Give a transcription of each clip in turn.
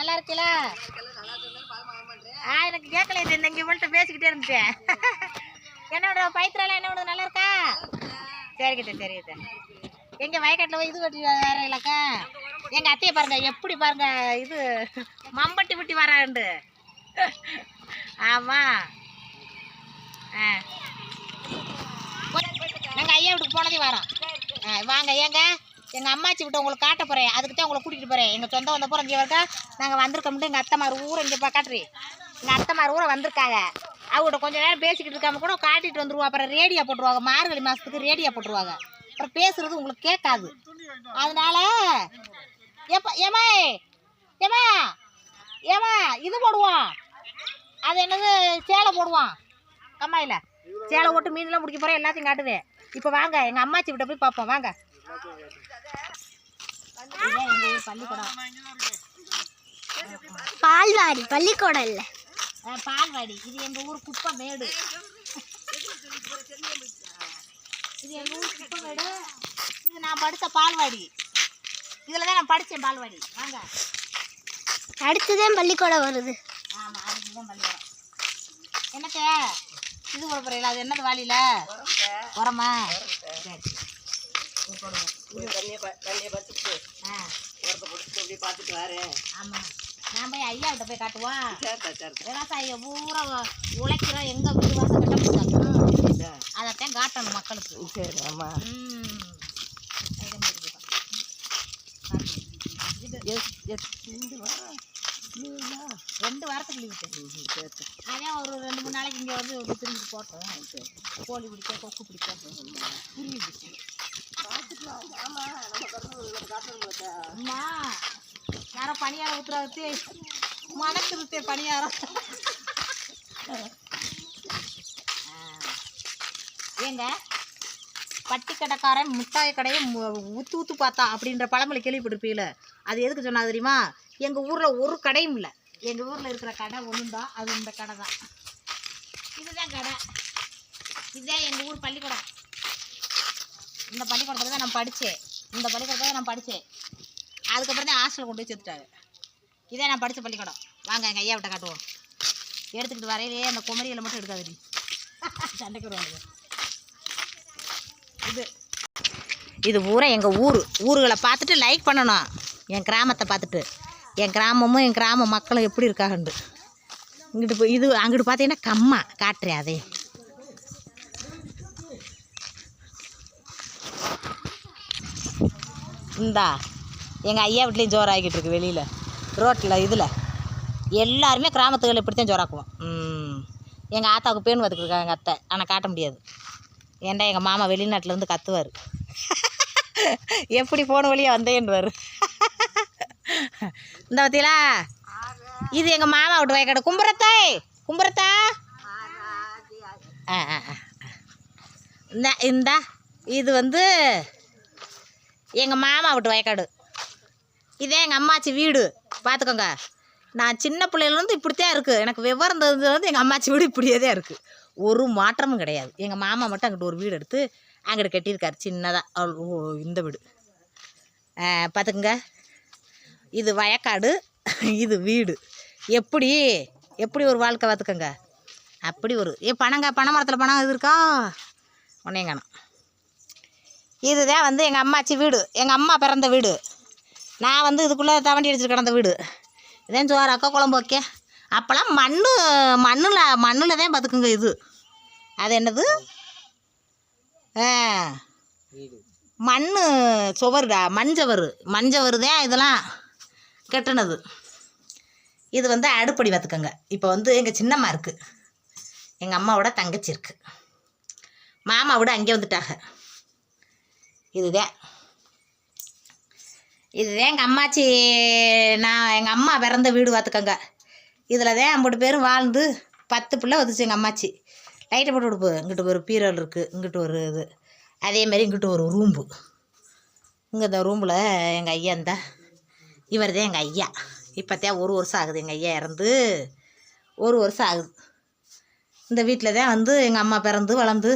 நல்லா இருக்கீல ஆ எனக்கு கேட்கல இந்த இங்கே இவள்கிட்ட பேசிக்கிட்டே இருந்துட்டேன் என்னோட பயிற்சியெல்லாம் என்ன பண்ணுது நல்லா இருக்கா? சரிக்கிட்ட சரிக்கிட்ட எங்க வயக்காட்டில் இது வெட்டி வேற இல்லக்கா எங்க அத்தையை பாருங்க எப்படி பாருங்க இது மம்பட்டி விட்டி வராண்டு ஆமா. ஆ. நாங்கள் ஐயா வீட்டுக்கு போனதே வரோம். ஆ வாங்க ஏங்க? எங்கள் அம்மாச்சி விட்டு உங்களுக்கு காட்ட போகிறேன் அதுக்கு தான் உங்களை கூட்டிகிட்டு போகிறேன் எங்கள் சொந்தம் வந்த போகிற இங்கே இருக்கா நாங்கள் வந்திருக்கோம்ட்டு எங்கள் அத்தைமார் ஊரை இங்கே பா காட்டுறி. எங்கள் அத்தைமார் ஊரை வந்திருக்காங்க. அவங்கள்ட்ட கொஞ்சம் நேரம் பேசிக்கிட்டு இருக்காம கூட காட்டிட்டு வந்துருவோம் அப்புறம் ரேடியோ போட்டுருவாங்க. மார்கழி மாதத்துக்கு ரேடியோ போட்டுருவாங்க. அப்புறம் பேசுகிறது உங்களுக்கு கேட்காது. அதனால் எப்போ ஏமா ஏமா ஏமா இது போடுவோம். அது என்னது சேலை போடுவான் இல்லை சேலை போட்டு மீன்லாம் பிடிக்க போகிறேன் எல்லாத்தையும் காட்டுவேன். இப்போ வாங்க எங்கள் அம்மாச்சி விட்ட போய் பார்ப்போம். வாங்க. பள்ளிக்கூடம் பால்வாடி பள்ளிக்கூடம் இல்லை பால்வாடி. இது எங்கள் ஊர் குப்பை மேடு இது எங்கள் ஊர் குப்பை மேடு இது நான் படித்த பால்வாடி. இதில் தான் நான் படித்தேன் பால்வாடி. வாங்க. அடுத்துதான் பள்ளிக்கூடம் வருது. ஆமாம் அதுக்கு தான் பள்ளிக்கூடம். என்னத்த? இது போட போகிறீங்களா அது என்னது வாளியில்? உரமா? சரி. ஆ. ஆமாம் நான் போய் ஐயா கிட்ட போய் காட்டுவோம் விவசாயம் பூரா உழைக்கிறோம். எங்கே வீடு வாசல் கட்ட அதைத்தான் காட்டணும் மக்களுக்கு. சரி ஆமாம் ரெண்டு வாரத்துக்கு லீவு அதே ஒரு ரெண்டு மூணு நாளைக்கு இங்கே வந்து திரும்பி போட்டோம். கோழி பிடிக்க கொக்கு பிடிக்க. குருவி பிடிக்க அம்மா யாரோ பணியாரம் ஊத்துறாத்தி மணக்குருத்தே பணியாரம். ஏங்க பட்டி கடைக்காரன் முட்டாய் கடையை மு- ஊத்து ஊத்து பார்த்தா அப்படின்ற பழமொழி கேள்விப்பட்டிருப்பீங்கள? அது எதுக்கு சொன்னா தெரியுமா? எங்கள் ஊரில் ஒரு கடையும் இல்லை. எங்கள் ஊரில் இருக்கிற கடை ஒன்று தான் அது இந்த கடை தான் இதுதான் கடை. இதுதான் எங்கள் ஊர் பள்ளிக்கூடம். இந்த பள்ளிக்கூடத்தில் தான் நான் படித்தேன் இந்த பள்ளிக்கூடத்தில் தான் நான் படித்தேன் அதுக்கப்புறம் தான் ஹாஸ்டலில் கொண்டு போய் சேர்த்துட்டாரு. இதே நான் படித்த பள்ளிக்கூடம். வாங்க எங்கள் ஐயா விட்ட காட்டுவோம். எடுத்துக்கிட்டு வரையிலே அந்த குமரியில் மட்டும் எடுக்காதடி. சண்டைக்கு வருவாங்க இது. இது பூரா எங்கள் ஊர். ஊர்களை பார்த்துட்டு லைக் பண்ணணும். என் கிராமத்தை பார்த்துட்டு. என் கிராமமும் என் கிராம மக்களும் எப்படி இருக்காங்கண்டு இங்கிட்டு போய் இது அங்கிட்டு பார்த்தீங்கன்னா கம்மா காட்டுறேன் அதே. இந்தா எங்கள் ஐயா வீட்லேயும் ஜோர் ஆகிட்டு இருக்கு வெளியில். ரோட்டில் இதில். எல்லாருமே கிராமத்துகள் இப்படித்தான் ஜோராக்குவோம். எங்கள் ஆத்தாவுக்கு பேன் வந்துருக்காங்க எங்கள் அத்தை. ஆனால் காட்ட முடியாது. ஏன்டா எங்கள் மாமா வெளிநாட்டிலேருந்து கத்துவார். எப்படி போன வழியாக வந்தேன்வார் இந்த பார்த்தீங்களா இது எங்கள் மாமா விட்டு வயக்காடு. கும்புறத்தை கும்புறத்தா. ஆ ஆ ஆ. இந்த இந்தா இது வந்து எங்கள் மாமா விட்டு வயக்காடு. இதே எங்கள் அம்மாச்சி வீடு. பார்த்துக்கோங்க நான் சின்ன பிள்ளையிலேருந்து இப்படித்தான் இருக்குது எனக்கு விவரம் தெரிஞ்சது எங்கள் அம்மாச்சி வீடு இப்படியே தான் இருக்குது ஒரு மாற்றமும் கிடையாது. எங்கள் மாமா மட்டும் அங்கிட்டு ஒரு வீடு எடுத்து அங்கிட்டு கட்டியிருக்காரு. சின்னதாக இந்த வீடு. பார்த்துக்குங்க இது வயக்காடு. இது வீடு. எப்படி? எப்படி ஒரு வாழ்க்கை பார்த்துக்கோங்க அப்படி ஒரு ஏ பணங்க பனை மரத்தில் பணம் இது இருக்கா? ஒன்றையும் காணும். இதுதான் வந்து எங்கள் அம்மாச்சி வீடு. எங்கள் அம்மா பிறந்த வீடு. நான் வந்து இதுக்குள்ளே தவண்டி அடிச்சுட்டு கிடந்த வீடு. இதான் சோறு அக்கா குழம்பு வைக்க. அப்போல்லாம் மண் மண்ணில் மண்ணில் தான் பார்த்துக்குங்க இது. அது என்னது? மண் சுவருடா மஞ்சவர் மஞ்சவர் தான் இதெல்லாம் கெட்டுனது. இது வந்து அடுப்படி பார்த்துக்கோங்க இப்போ வந்து எங்கள் சின்னம்மா இருக்குது எங்கள் அம்மாவோட தங்கச்சி இருக்குது மாமா விட அங்கே வந்துட்டாங்க. இதுதான். இதுதான் எங்கள் அம்மாச்சி நான் எங்கள் அம்மா பிறந்த வீடு பார்த்துக்கோங்க. இதில் தான் ஐம்பது பேரும் வாழ்ந்து பத்து பிள்ளை வந்துச்சு எங்கள் அம்மாச்சி. லைட்டை போட்டு விடுப்பு. இங்கிட்டு ஒரு பீரல் இருக்குது இங்கிட்டு ஒரு இது. அதே மாதிரி இங்கிட்டு ஒரு ரூம்பு. இங்கே இந்த ரூமில் எங்கள் ஐயா இருந்தா இவர் தான் எங்கள் ஐயா. இப்போத்தான் ஒரு வருஷம் ஆகுது எங்கள் ஐயா இறந்து. ஒரு வருஷம் ஆகுது. இந்த வீட்டில் தான் வந்து எங்கள் அம்மா பிறந்து வளர்ந்து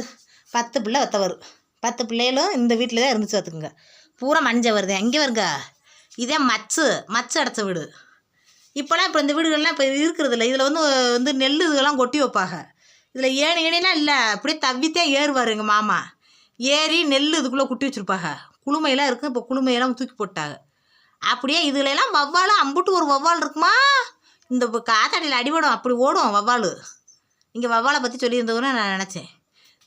பத்து பிள்ளை வத்தவர். பத்து பிள்ளைகளும் இந்த வீட்டில் தான் இருந்துச்சு பார்த்துக்குங்க. பூரா மஞ்ச வருது. எங்கே வருங்க இதே மச்சு மச்சு அடைச்ச வீடு. இப்போலாம் இப்போ இந்த வீடுகள்லாம் இப்போ இருக்கிறது இல்லை. இதில் வந்து வந்து நெல் இதெல்லாம் கொட்டி வைப்பாங்க. இதில் ஏணி ஏணிலாம் இல்லை. அப்படியே தவ்வித்தே ஏறுவார் எங்கள் மாமா. ஏறி நெல் இதுக்குள்ளே குட்டி வச்சுருப்பாங்க. குளுமையெல்லாம் இருக்குது இப்போ குளுமையெல்லாம் தூக்கி போட்டாங்க. அப்படியே இதுலெல்லாம் வவ்வால் அம்புட்டு ஒரு வவ்வால் இருக்குமா? இந்த காத்தாடியில் அடிபடும். அப்படி ஓடும் வவ்வால். இங்கே வவ்வாலை பற்றி சொல்லியிருந்தவன நான் நினச்சேன்.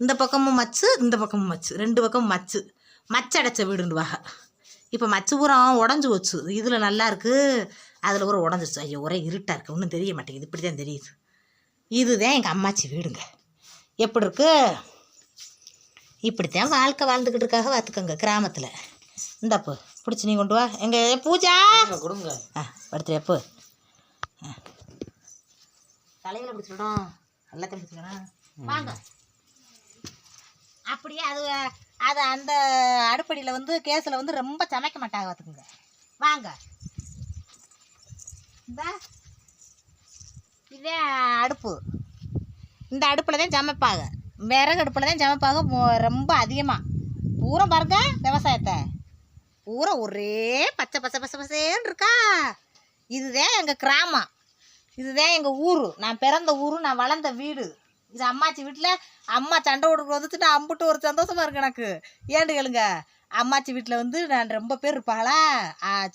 இந்த பக்கமும் மச்சு இந்த பக்கமும் மச்சு. ரெண்டு பக்கமும் மச்சு. மச்சடைச்ச வீடுண்டுவாங்க இப்போ மச்சு பூரம் உடஞ்சி வச்சு இதில் நல்லா இருக்குது அதில் பூரா உடஞ்சிருச்சு ஐயோ ஒரே இருட்டாக இருக்குது ஒன்றும் தெரிய மாட்டேங்குது. இப்படி தான் தெரியுது. இதுதான் எங்கள் அம்மாச்சி வீடுங்க. எப்படி இருக்கு? இப்படித்தான் வாழ்க்கை வாழ்ந்துக்கிட்டு இருக்காக பார்த்துக்கோங்க கிராமத்தில். இந்தாப்பு பிடிச்சி நீ கொண்டு வா. எங்கள் பூஜா? கொடுங்க ஆ படுத்துறியா போ. ஆ. தலையில் பிடிச்சிடும் எல்லாத்தையும் பிடிச்சிக்கணும் வாங்க. அப்படியே அது அது அந்த அடுப்படியில் வந்து கேஸில் வந்து ரொம்ப சமைக்க மாட்டாங்க பார்த்துக்குங்க. வாங்க. இந்த. இதே அடுப்பு. இந்த அடுப்பில் தான் சமைப்பாங்க. விறகு அடுப்பில் தான் சமைப்பாங்க ரொம்ப அதிகமாக பூரா பாருங்க விவசாயத்தை. பூரா ஒரே பச்சை பச்சை பச்சை பசேன்னு இருக்கா. இதுதான் எங்கள் கிராமம். இதுதான் எங்கள் ஊர். நான் பிறந்த ஊர் நான் வளர்ந்த வீடு. இது அம்மாச்சி வீட்டில் அம்மா சண்டை விடுறது வந்துட்டு நான் அம்புட்டு ஒரு சந்தோஷமா இருக்கு எனக்கு. ஏன்னு கேளுங்க. அம்மாச்சி வீட்டில் வந்து நான் ரொம்ப பேர் இருப்பாங்களா?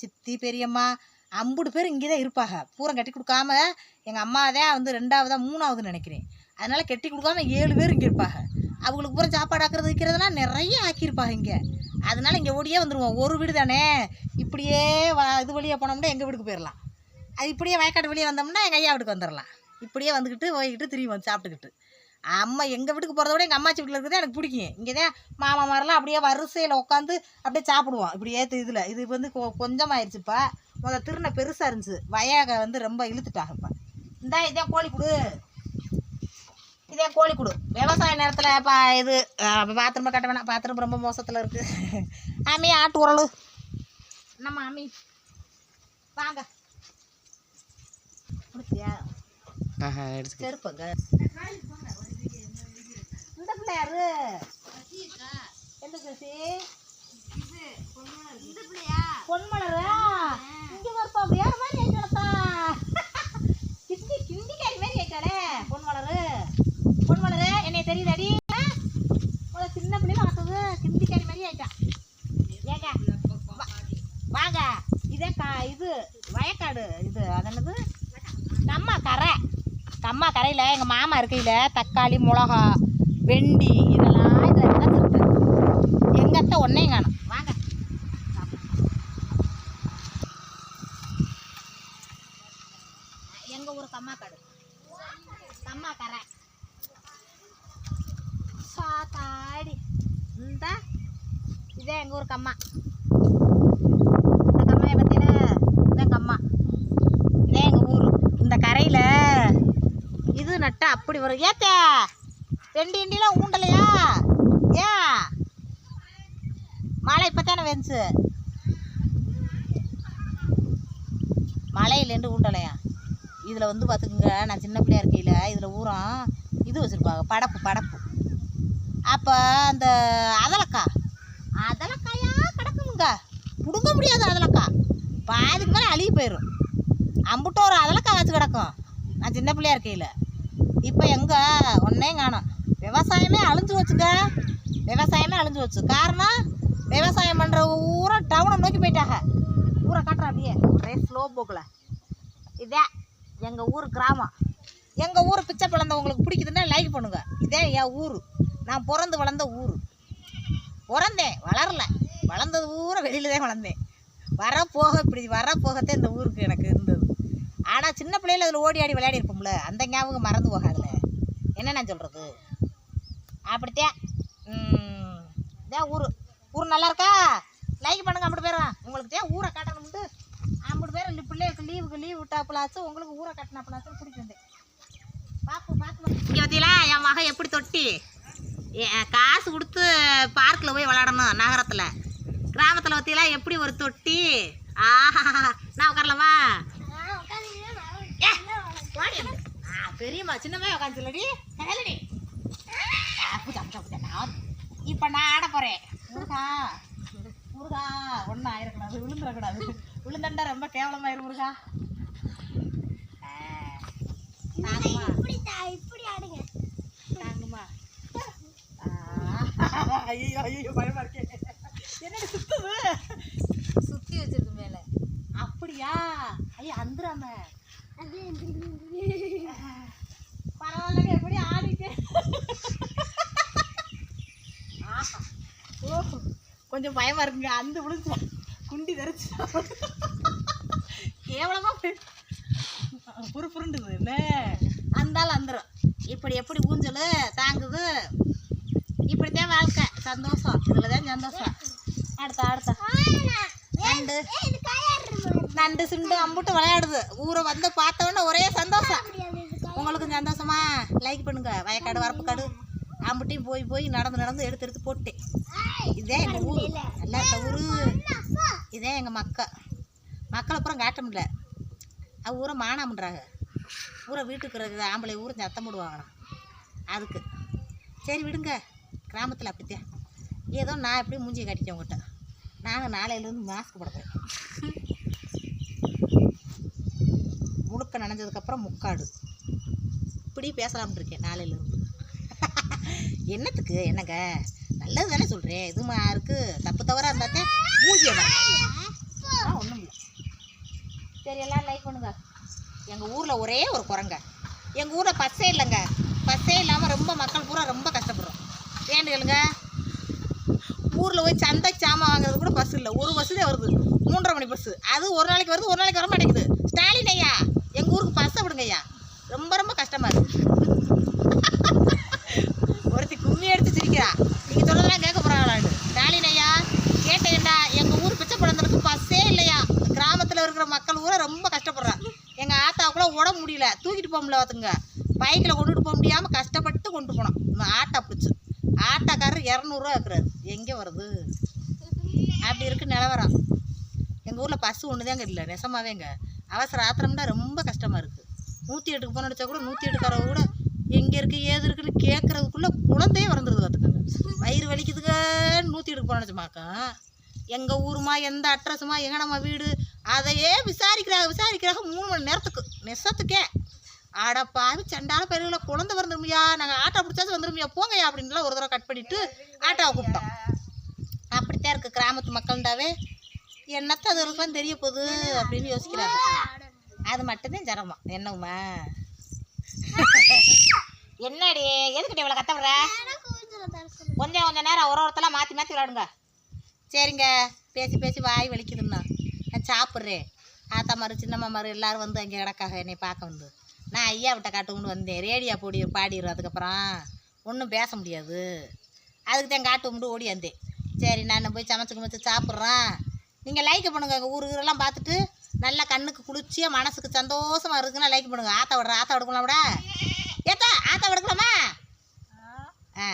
சித்தி பெரியம்மா அம்புடு பேர் இங்கே தான் இருப்பாங்க. பூரம் கட்டி கொடுக்காம எங்கள் அம்மா தான் வந்து ரெண்டாவதா மூணாவதுன்னு நினைக்கிறேன். அதனால கட்டி கொடுக்காம ஏழு பேர் இங்கே இருப்பாங்க. அவங்களுக்கு பூரா சாப்பாடு ஆக்கிறது வைக்கிறதெல்லாம் நிறைய ஆக்கியிருப்பாங்க இங்கே. அதனால இங்கே ஓடியே வந்துடுவோம் ஒரு வீடு தானே. இப்படியே வ இது வழியாக போனோம்னா எங்கள் வீட்டுக்கு போயிடலாம் அது இப்படியே வயக்காடு வெளியே வந்தோம்னா எங்கள் ஐயா வீட்டுக்கு வந்துடலாம் இப்படியே வந்துக்கிட்டு போய்கிட்டு திரும்பி வந்து சாப்பிட்டுக்கிட்டு. அம்மா எங்கள் வீட்டுக்கு போகிறத விட எங்கள் அம்மாச்சி வீட்டில் இருக்கிறது எனக்கு பிடிக்கும். இங்கே தான் மாமா மாதிரிலாம் அப்படியே வரிசையில் உட்காந்து அப்படியே சாப்பிடுவோம். இப்படியே இதில். இது வந்து கொ கொஞ்சமாயிருச்சுப்பா. முத திருநை பெருசாக இருந்துச்சு. வயாக வந்து ரொம்ப இழுத்துட்டாங்க இப்போ. இந்தா இதே கோழி கொடு. இதே கோழி கொடு. விவசாய நேரத்தில் பா இது பாத்திரமா கட்ட வேணாம். பாத்திரம் ரொம்ப மோசத்தில் இருக்குது ஆமி ஆட்டு உரலு. நம்ம ஆமி வாங்க. செருப்புங்க. பிள்ளை யாரு? எந்த பேசி பொன்மலரா. இங்க வரப்பா வேற மாதிரி ஆயிட்டாளப்பா கிண்டி கிண்டிக்காரி மாதிரி ஆயிட்டாளே பொன்மலரு. பொன்மலரு என்னைய தெரியுதாடி? முதல்ல சின்ன பிள்ளைல பார்த்தது கிண்டிக்காரி மாதிரி ஆயிட்டா ஏங்க வாங்க. இதே கா இது வயக்காடு இது அது என்னது? கம்மா கரை. கம்மா கரையில் எங்கள் மாமா இருக்கையில் தக்காளி மிளகா வெண்டி இதெல்லாம் இதில் விதைச்சிருக்கு எங்கள் அத்தை ஒன்றையும் காணும். வாங்க. எங்கள் ஊர் கம்மா காடு கம்மா கரை சாத்தாடி இந்த இதே எங்கள் ஊர் கம்மா. இந்த கம்மாயை பற்றின இதான் கம்மா. இதே எங்கள் ஊர். இந்த கரையில் இது நட்டா அப்படி வரும். ஏத்த! ரெண்டு இண்டிலாம் ஊண்டலையா? ஏன் மழை இப்போ தானே வெந்துச்சு. மழையிலேருந்து ஊண்டலையா? இதில் வந்து பார்த்துக்குங்க நான் சின்ன பிள்ளையா இருக்கையில் இதில் ஊரம் இது வச்சுருப்பாங்க படப்பு படப்பு. அப்போ அந்த அதலக்காய் அதலக்காயா கிடக்குமுங்க. பிடுங்க முடியாது அதலக்காய் பாதிக்கு மேலே அழுகி போயிடும் அம்புட்டு ஒரு அதலக்காய் வச்சு கிடக்கும். நான் சின்ன பிள்ளையா இருக்கையில். இப்போ எங்கே? ஒன்றே காணும். விவசாயமே அழிஞ்சு வச்சுங்க விவசாயமே அழிஞ்சு வச்சு காரணம் விவசாயம் பண்ணுற ஊரை டவுனை நோக்கி போயிட்டாங்க. ஊரை காட்டுறேன் அப்படியே. ஒரே ஸ்லோ போக்கில் இதே எங்கள் ஊர் கிராமம். எங்கள் ஊர் பிச்சை பிறந்த உங்களுக்கு பிடிக்குதுன்னா லைக் பண்ணுங்க. இதே என் ஊர். நான் பிறந்து வளர்ந்த ஊர். பிறந்தேன். வளரல. வளர்ந்தது ஊரை வெளியில தான் வளர்ந்தேன். வர போக இப்படி வர போகத்தே இந்த ஊருக்கு எனக்கு இருந்தது. ஆனால் சின்ன பிள்ளையில அதில் ஓடி ஆடி விளையாடி இருப்போம்ல. அந்த ஞாபகம் மறந்து போகாதுல. என்ன நான் சொல்கிறது அப்படித்தான் இதான் ஊர். ஊர் நல்லா இருக்கா லைக் பண்ணுங்க ஐம்பது பேரும். உங்களுக்கு தான் ஊரை காட்டணும்ட்டு ஐம்பது பேர் பிள்ளைகளுக்கு லீவுக்கு லீவ் விட்டாப்புலாச்சும் உங்களுக்கு ஊரை கட்டினாப்புலாச்சும் பிடிக்கும் பார்ப்போம் பார்த்து இங்கே பார்த்தீங்களா என் மகன் எப்படி தொட்டி? ஏ- காசு கொடுத்து பார்க்கில் போய் விளாடணும் நகரத்தில். கிராமத்தில் பார்த்தீங்களா எப்படி ஒரு தொட்டி? ஆஹா நான் உட்காரலாமா? பெரியம்மா வாடி அங்க. பெரியம்மா சின்னம்மா உட்காந்துலடி கலடி இப்போ நான் ஆட போகிறேன் முருகா முருகா ஒன்றும் ஆயிடக்கூடாது விழுந்துடக்கூடாது. விழுந்தண்டா ரொம்ப கேவலமாயிரும் முருகா இப்படி ஆடுங்க தாங்குமா ஐயோ ஐயோ பயமா இருக்கே என்னடி சுத்துது சுத்தி வச்சிருக்கு மேல அப்படியா ஐயா அந்துராம அது பரவாயில்லைங்க எப்படி கொஞ்சம் பயமா இருக்குங்க. அந்த விழுந்து குண்டி தரிச்சு கேவலமா புரு புருண்டுது என்ன அந்தாலும் அந்துரும். இப்படி எப்படி ஊஞ்சல் தாங்குது? இப்படித்தான் வாழ்க்கை. சந்தோஷம். இதில் தான் சந்தோஷம். அடுத்த அடுத்த. நண்டு. நண்டு சிண்டு அம்புட்டு விளையாடுது. ஊரை வந்து பார்த்தோன்னே ஒரே சந்தோஷம். உங்களுக்கு உங்களுக்கும் சந்தோஷமா? லைக் பண்ணுங்க. வயக்காடு வரப்பு காடு. அம்புட்டையும் போய் போய் நடந்து நடந்து எடுத்து எடுத்து போட்டேன். இதே எங்கள் ஊர். நல்லா ஊரு. இதே எங்கள் மக்கள் மக்களை அப்புறம் காட்ட முடியல. அவ ஊரை மானாமன்றாங்க. ஊரை வீட்டுக்கு இருக்கிற ஆம்பளை ஊரை சத்தம் போடுவாங்க அதுக்கு. சரி விடுங்க. கிராமத்தில் அப்படித்தான். ஏதோ நான் எப்படி மூஞ்சியை காட்டிட்டேன் உங்கள்கிட்ட நானும் நாளையிலேருந்து மாஸ்க் போட போகிறேன் முழுக்க நனைஞ்சதுக்கப்புறம் முக்காடு. இப்படி பேசலாம்னு இருக்கேன் நாளையிலேருந்து என்னத்துக்கு? என்னங்க? நல்லது தானே சொல்கிறேன் இது இருக்கு. தப்பு தவறாக இருந்தாத்தே மூஞ்சி ஒன்றும் இல்லை. சரி எல்லாம் லைக் பண்ணுங்க. எங்கள் ஊரில் ஒரே ஒரு குரங்க. எங்கள் ஊரில் பஸ்ஸே இல்லைங்க. பஸ்ஸே இல்லாமல் ரொம்ப மக்கள் பூரா ரொம்ப கஷ்டப்படுறோம். ஏன்னு கேளுங்க. ஊரில் போய் சந்தைக்கு சாமான் வாங்குறது கூட பஸ் இல்லை. ஒரு பஸ்ஸு தான் வருது. மூன்றரை மணி பஸ்ஸு அது ஒரு நாளைக்கு வருது ஒரு நாளைக்கு வர மாட்டேங்குது ஸ்டாலின் ஐயா எங்கள் ஊருக்கு பஸ்ஸை விடுங்க ஐயா. ரொம்ப ரொம்ப கஷ்டமாக இருக்குது ஒருத்தி கும்மி எடுத்து சிரிக்கிறா நீங்கள் சொல்றதெல்லாம் கேட்க போகிறாங்களான்னு ஸ்டாலின் ஐயா கேட்டேன்டா எங்கள் ஊர் பிச்சை குழந்தைக்கு பஸ்ஸே இல்லையா கிராமத்தில் இருக்கிற மக்கள் ஊரை ரொம்ப கஷ்டப்படுறா எங்கள் ஆத்தாவுக்குள்ள உடம்பு முடியல. தூக்கிட்டு போக முடியல பார்த்துங்க பைக்கில் கொண்டுட்டு போக முடியாமல் கஷ்டப்பட்டு கொண்டு போனோம். இந்த ஆட்டோ பிடிச்சி. ஆட்டோக்காரர் இரநூறுவா இருக்கிறாரு எங்கே வருது? அப்படி இருக்கு நிலவரம். எங்கள் ஊரில் பஸ்ஸு ஒன்று தாங்க இல்லை நெசமாவேங்க அவசர ஆத்திரம்னா ரொம்ப கஷ்டமாக இருக்குது நூற்றி எட்டுக்கு போன கூட நூற்றி எட்டுக்காரவங்க கூட எங்கே இருக்குது ஏது இருக்குன்னு கேட்குறதுக்குள்ளே குழந்தையே வறந்துருது பார்த்துக்கோங்க. வயிறு வலிக்குதுங்கன்னு நூற்றி எட்டுக்கு போன அடிச்சமாக்கா எங்கள் ஊருமா எந்த அட்ரஸுமா எங்கே நம்ம வீடு? அதையே விசாரிக்கிறாங்க விசாரிக்கிறாங்க மூணு மணி நேரத்துக்கு. நெசத்துக்கே. ஆடா பாவி சண்டால குழந்தை வந்துருமியா? நாங்கள் ஆட்டோ பிடிச்சாச்சும் வந்துருமியா? போங்கய்யா அப்படின்லாம் ஒரு தடவை கட் பண்ணிவிட்டு ஆட்டோவை கூப்பிட்டோம். அப்படித்தான் இருக்குது கிராமத்து மக்கள்ண்டாவே என்னத்த அதுகளுக்குலாம் தெரிய போகுது அப்படின்னு யோசிக்கிறாங்க. அது மட்டும்தான் சிரமம். என்னவுமா என்னடி? எதுக்கிட்ட இவ்வளோ கத்தப்படுற கொஞ்சம் கொஞ்சம் நேரம் ஒரு ஒருத்தலாம் மாற்றி மாற்றி விளாடுங்க சரிங்க. பேசி பேசி வாய் வலிக்குதுன்னா சாப்பிட்றேன். ஆத்தா மாரு சின்னம்மா மாரு எல்லாரும் வந்து அங்கே கிடக்காக என்னை பார்க்க வந்து. நான் ஐயா விட்ட காட்டும்னு வந்தேன். ரேடியா போடி பாடிடுறோம் அதுக்கப்புறம் ஒன்றும் பேச முடியாது. அதுக்கு தான் காட்டு கும்பிட்டு ஓடி வந்தேன். சரி நான் போய் சமைச்சு குமைச்சு சாப்பிட்றேன். நீங்கள் லைக் பண்ணுங்கள் எங்கள் ஊரு ஊரெல்லாம் பார்த்துட்டு நல்லா கண்ணுக்கு குளிர்ச்சியாக மனசுக்கு சந்தோஷமாக இருக்குன்னா லைக் பண்ணுங்க. ஆத்தா விடுற ஆத்தா விடுக்கலாம் விட ஏத்தா ஆத்தா விடுக்கலாமா? ஆ.